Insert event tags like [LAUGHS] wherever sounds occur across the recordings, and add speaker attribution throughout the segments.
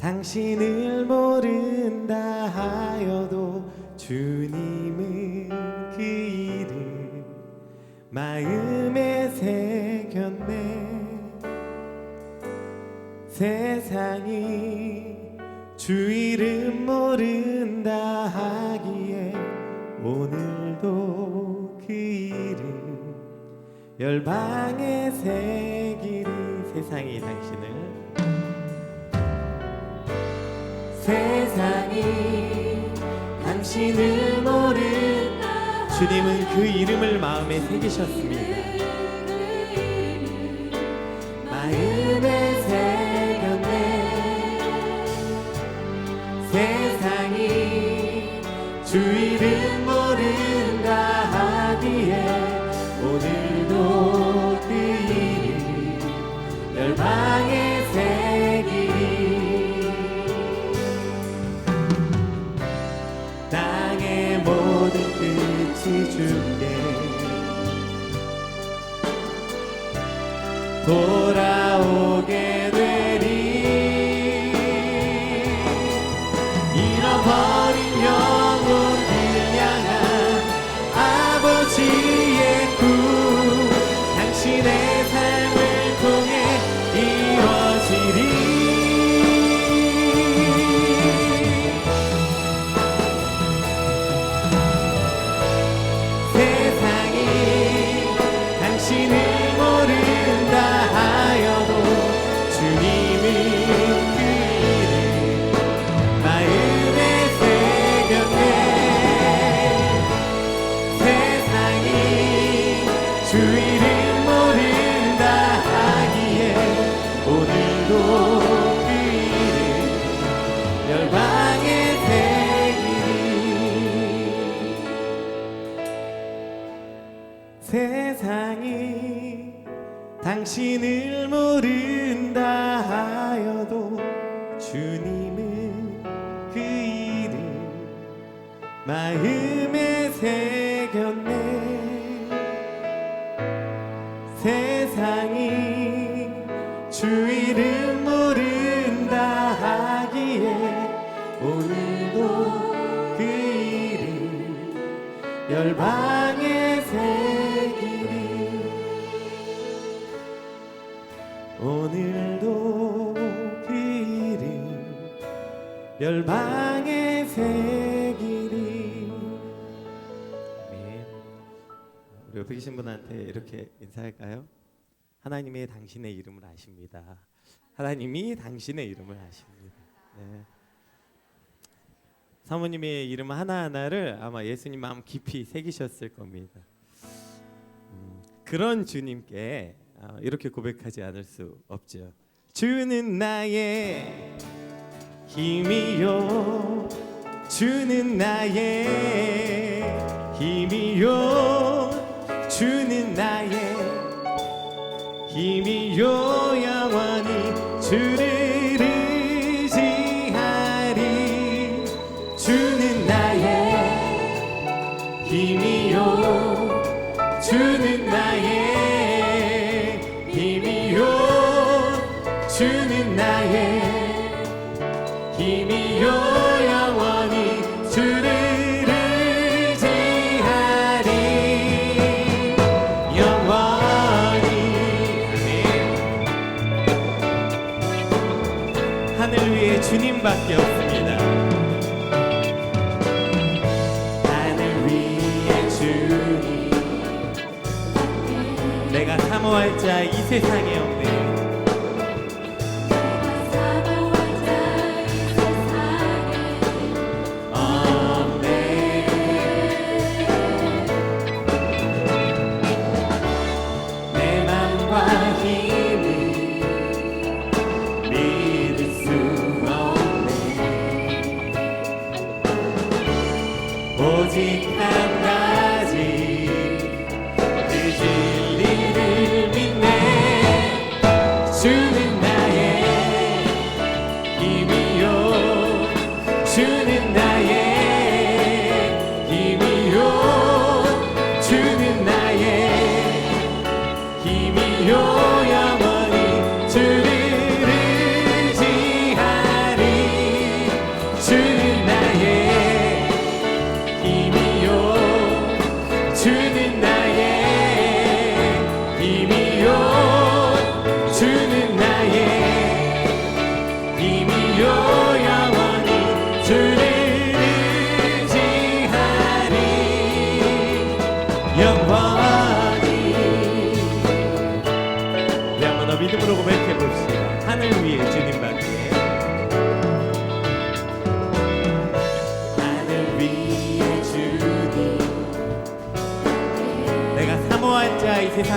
Speaker 1: 당신을 모른다 하여도 주님은 그 이름 마음에 새겼네. 세상이 주 이름 모른다 하기에 오늘도 그 이름 열방에 새기리 세상이 당신을 세상이 당신을 모른다 주님은 그 이름을 마음에 새기셨습니다. 마음에 새겼네. 세상이 주 이름 돌 당신을 모른다 하여도 주님은 그 이름 마음에 새겼네. 세상이 주 이름 모른다 하기에 오늘도 그 이름 열방 계신 분한테 이렇게 인사할까요? 하나님이 당신의 이름을 아십니다 하나님이 당신의 이름을 아십니다 네. 사모님의 이름 하나하나를 아마 예수님 마음 깊이 새기셨을 겁니다. 음, 그런 주님께 아, 이렇게 고백하지 않을 수 없죠. 주는 나의 힘이요, 주는 나의 힘이요, 주는 나의 힘이요 영원히 주를 주님밖에 없습니다. 하늘 위에 주님, 내가 사모할 자 이 세상에 없 힘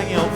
Speaker 1: 자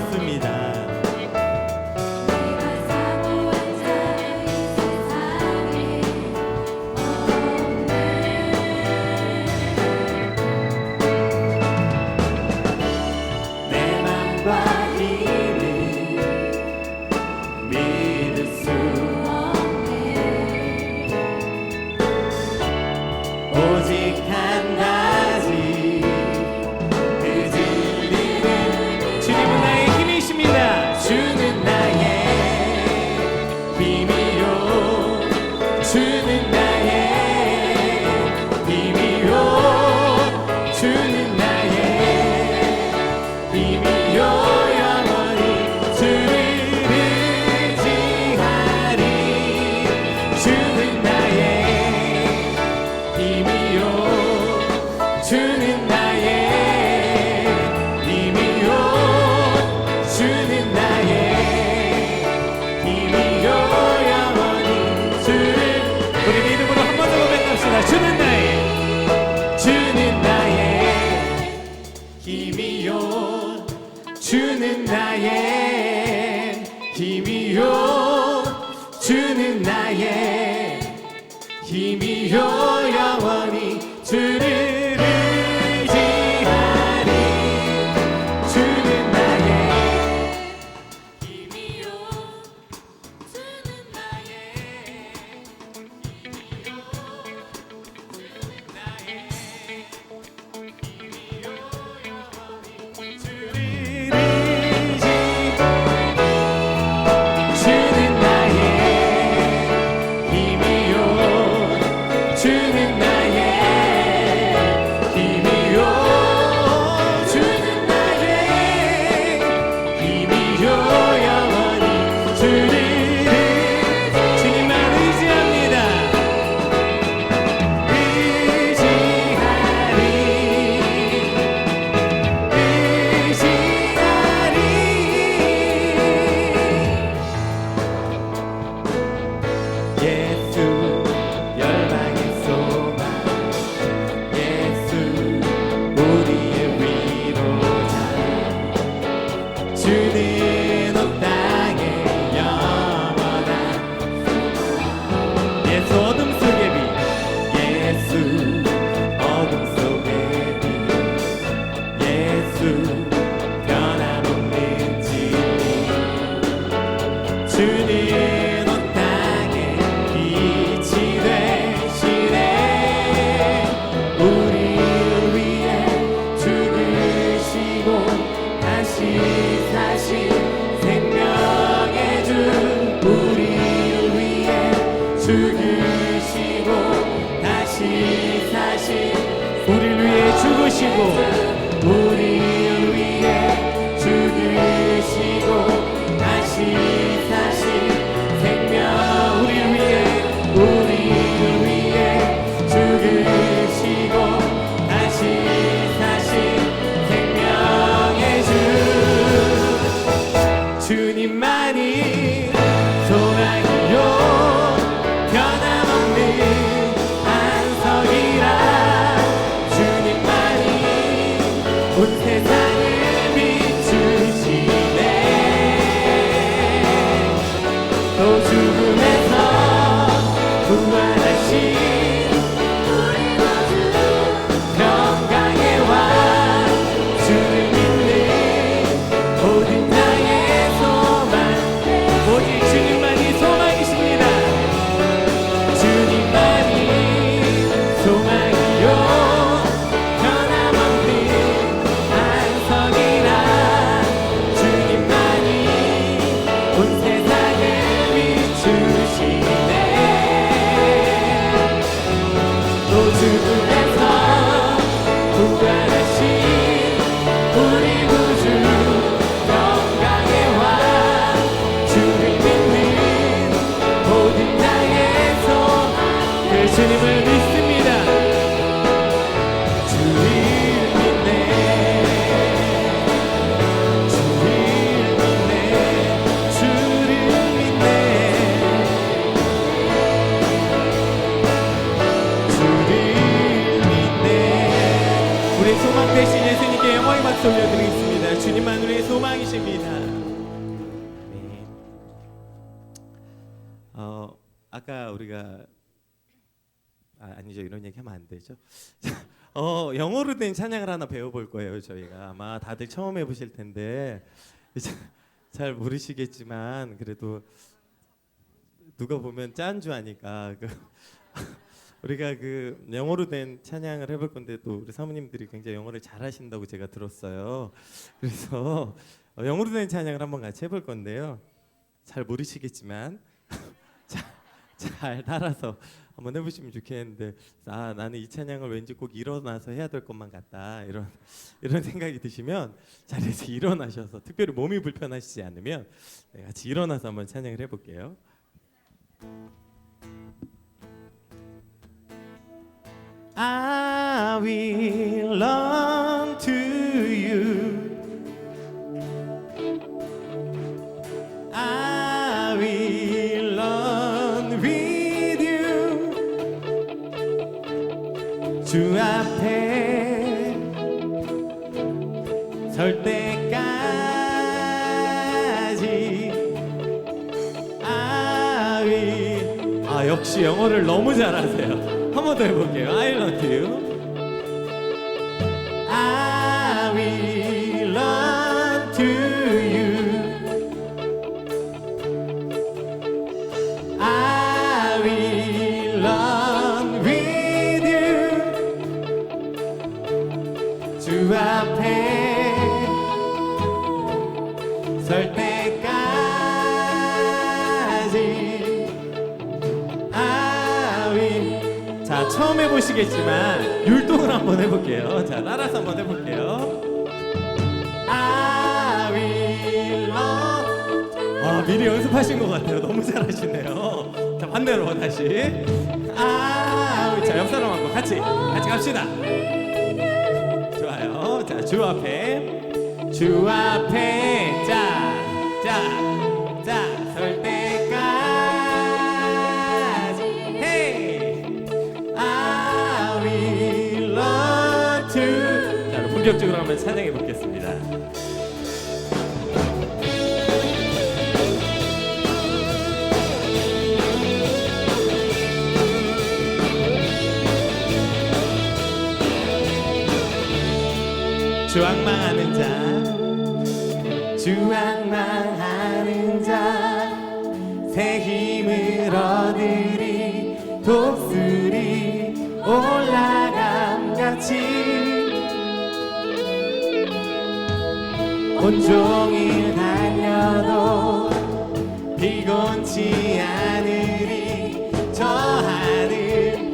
Speaker 1: 우 소망이십니다. 네. 어 아까 우리가 아, 아니죠 이런 얘기 하면 안 되죠. [LAUGHS] 어 영어로 된 찬양을 하나 배워볼 거예요 저희가 아마 다들 처음 해보실 텐데 [LAUGHS] 잘 모르시겠지만 그래도 누가 보면 짠 줄 아니까 [LAUGHS] 그 우리가 그 영어로 된 찬양을 해볼 건데 또 우리 사모님들이 굉장히 영어를 잘하신다고 제가 들었어요. 그래서 어, 영어로 된 찬양을 한번 같이 해볼 건데요. 잘 모르시겠지만 [LAUGHS] 자, 잘 따라서 한번 해보시면 좋겠는데 아 나는 이 찬양을 왠지 꼭 일어나서 해야 될 것만 같다 이런 이런 생각이 드시면 자리에서 일어나셔서 특별히 몸이 불편하시지 않으면 네, 같이 일어나서 한번 찬양을 해볼게요. I will run to you. I will run with you. 주 앞에 설 때까지 I will 아 역시 영어를 너무 잘하세요. 한 번 더 해볼게요. I love you. I will run to you. I will run with you. 주 앞에 처음 해보시겠지만 율동을 한번 해볼게요. 자 따라서 한번 해볼게요. I will run 아 미리 연습하신 것 같아요. 너무 잘하시네요. 자 반대로 다시. Will. 자옆 사람하고 같이 같이 갑시다. 좋아요. 자 주 앞에. 주 앞에. 자 자 본격적으로 한번 찬양해 보겠습니다. 주악망하는 자 주악망하는 자새 힘을 얻으리 독 온종일 달려도 피곤치 않으리. 저 하늘까지.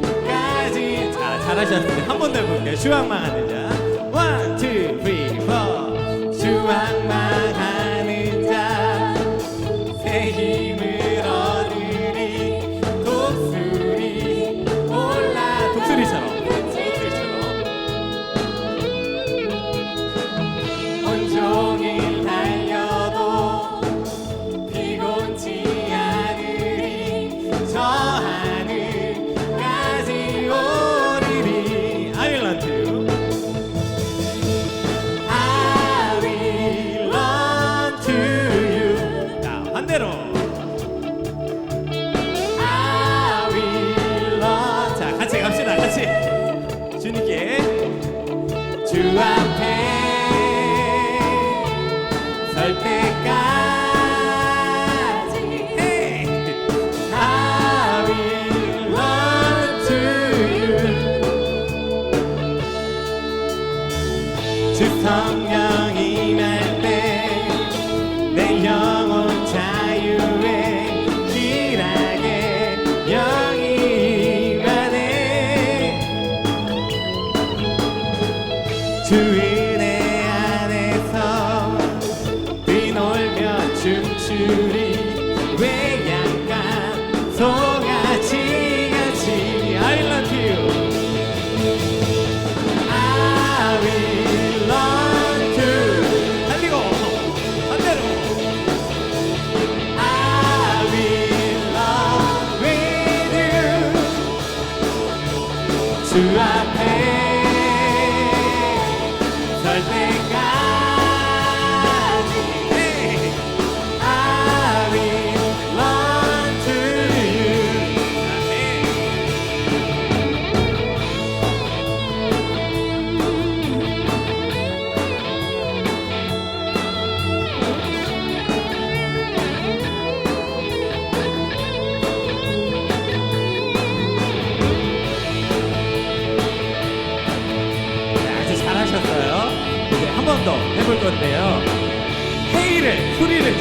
Speaker 1: 자 잘하셨습니다 한번 더 해볼게요. 주악망하는 자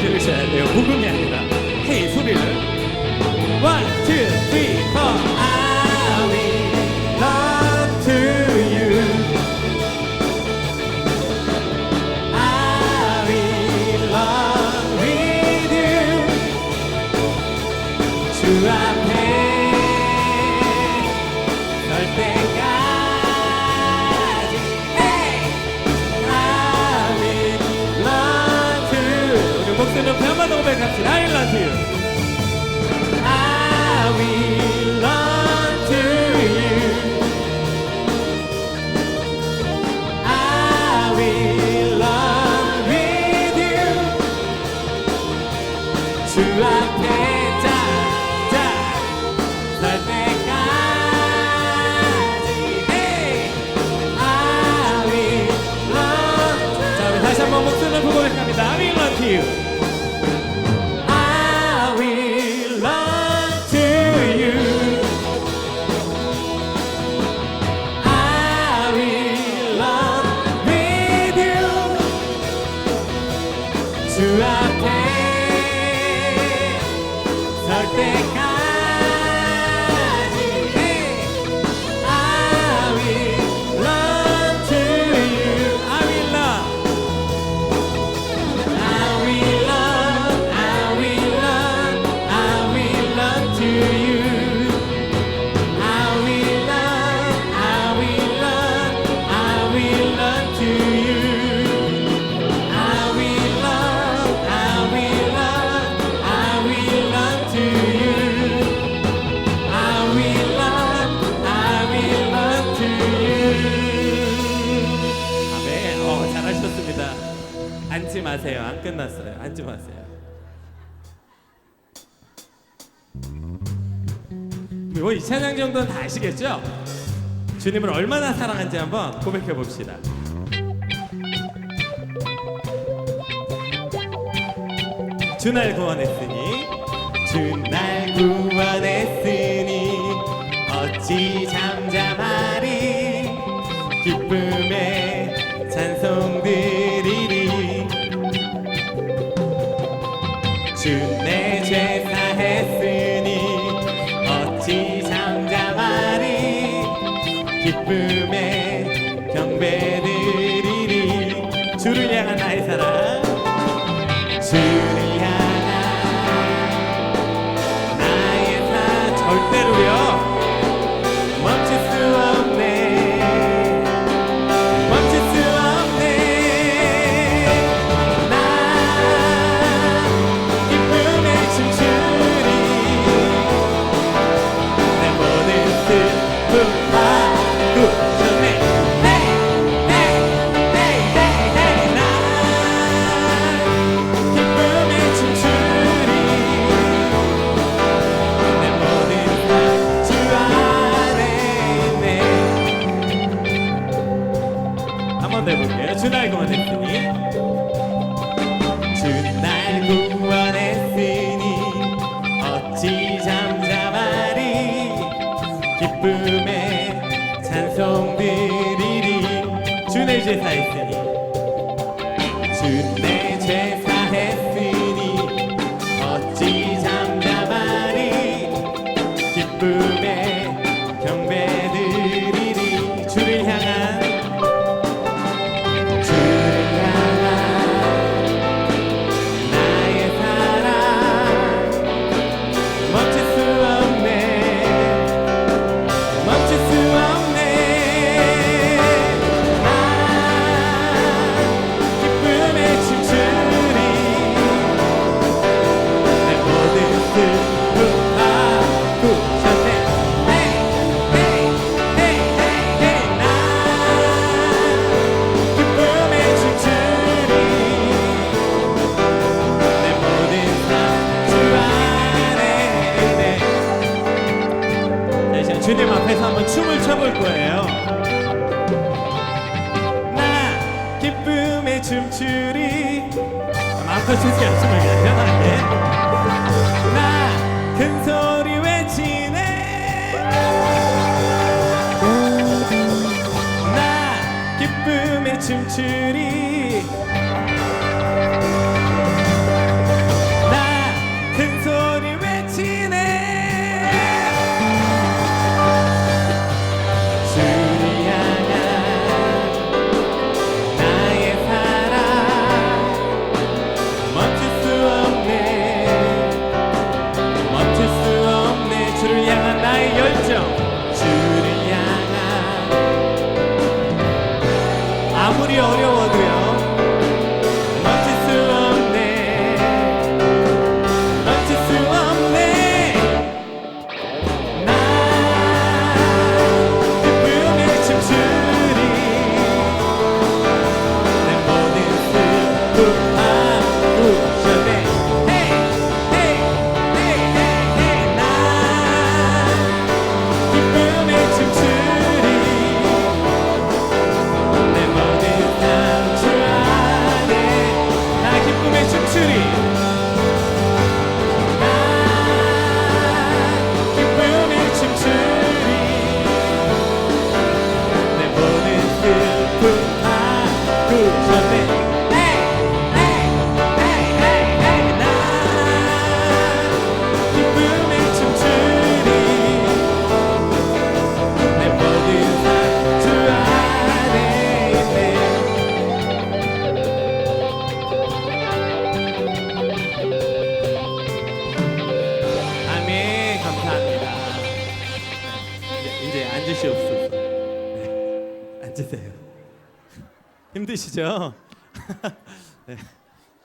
Speaker 1: 소리를 쳐야 돼요. 복음이 아니라 헤이 소리를. 원, 마세요. 안 끝났어요. 앉지 마세요. 뭐이 찬양 정도는 다 아시겠죠? 주님을 얼마나 사랑한지 한번 고백해 봅시다. 주날 구원했으니 주날 구원했으니 어찌 잠 やがないさら。 어?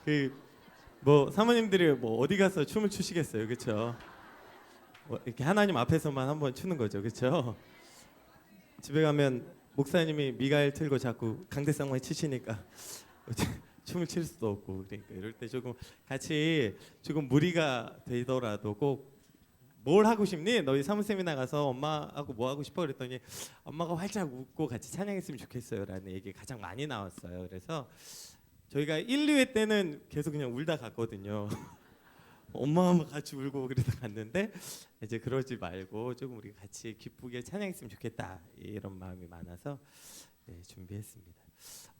Speaker 1: 그 뭐 사모님들이 뭐 어디 가서 춤을 추시겠어요, 그렇죠? 뭐 이렇게 하나님 앞에서만 한번 추는 거죠, 그렇죠? 집에 가면 목사님이 미가엘 틀고 자꾸 강대상만 치시니까 [LAUGHS] 춤을 출 수도 없고 그러니까 이럴 때 조금 같이 조금 무리가 되더라도 꼭 뭘 하고 싶니? 너희 사무쌤이 나가서 엄마하고 뭐 하고 싶어 그랬더니 엄마가 활짝 웃고 같이 찬양했으면 좋겠어요라는 얘기 가장 많이 나왔어요. 그래서 저희가 1, 2회 때는 계속 그냥 울다 갔거든요. [LAUGHS] 엄마와 같이 울고 그러다 갔는데 이제 그러지 말고 조금 우리 같이 기쁘게 찬양했으면 좋겠다 이런 마음이 많아서 네, 준비했습니다.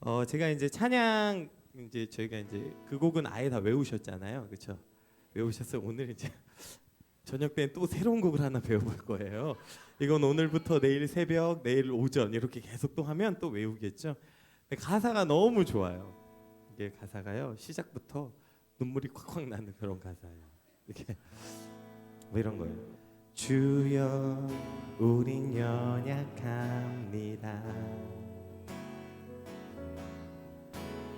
Speaker 1: 어 제가 이제 찬양 이제 저희가 이제 그 곡은 아예 다 외우셨잖아요, 그렇죠? 외우셔서 오늘 이제 [LAUGHS] 저녁 때는 또 새로운 곡을 하나 배워볼 거예요. 이건 오늘부터 내일 새벽, 내일 오전 이렇게 계속 또 하면 또 외우겠죠. 가사가 너무 좋아요. 이게 가사가요 시작부터 눈물이 콱콱 나는 그런 가사예요. 이렇게 뭐 이런 거예요. 주여, 우린 연약합니다.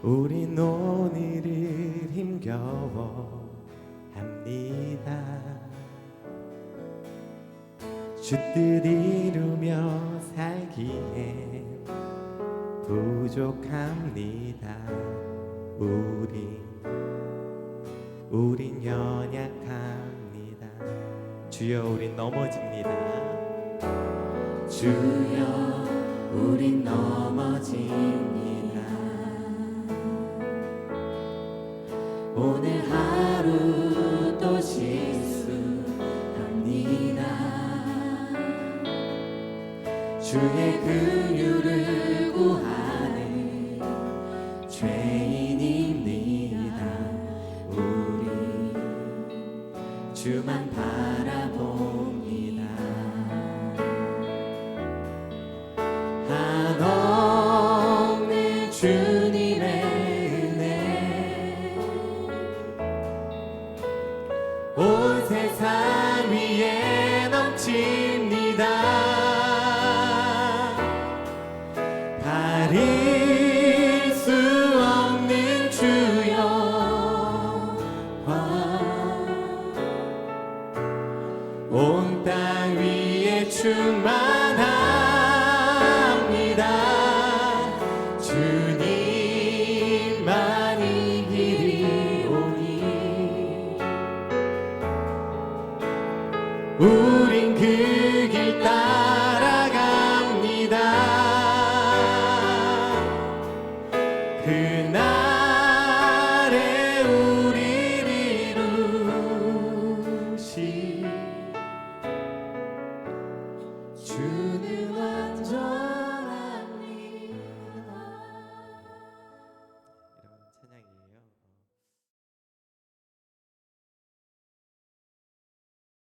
Speaker 1: 우린 오늘을 힘겨워 합니다. 주뜻 이루며 살기엔 부족합니다. 우리 우린 연약합니다. 주여 우린 넘어집니다. 주여 우린 넘어집니다. 오늘 하루 또 실수합니다. 주의 긍 위에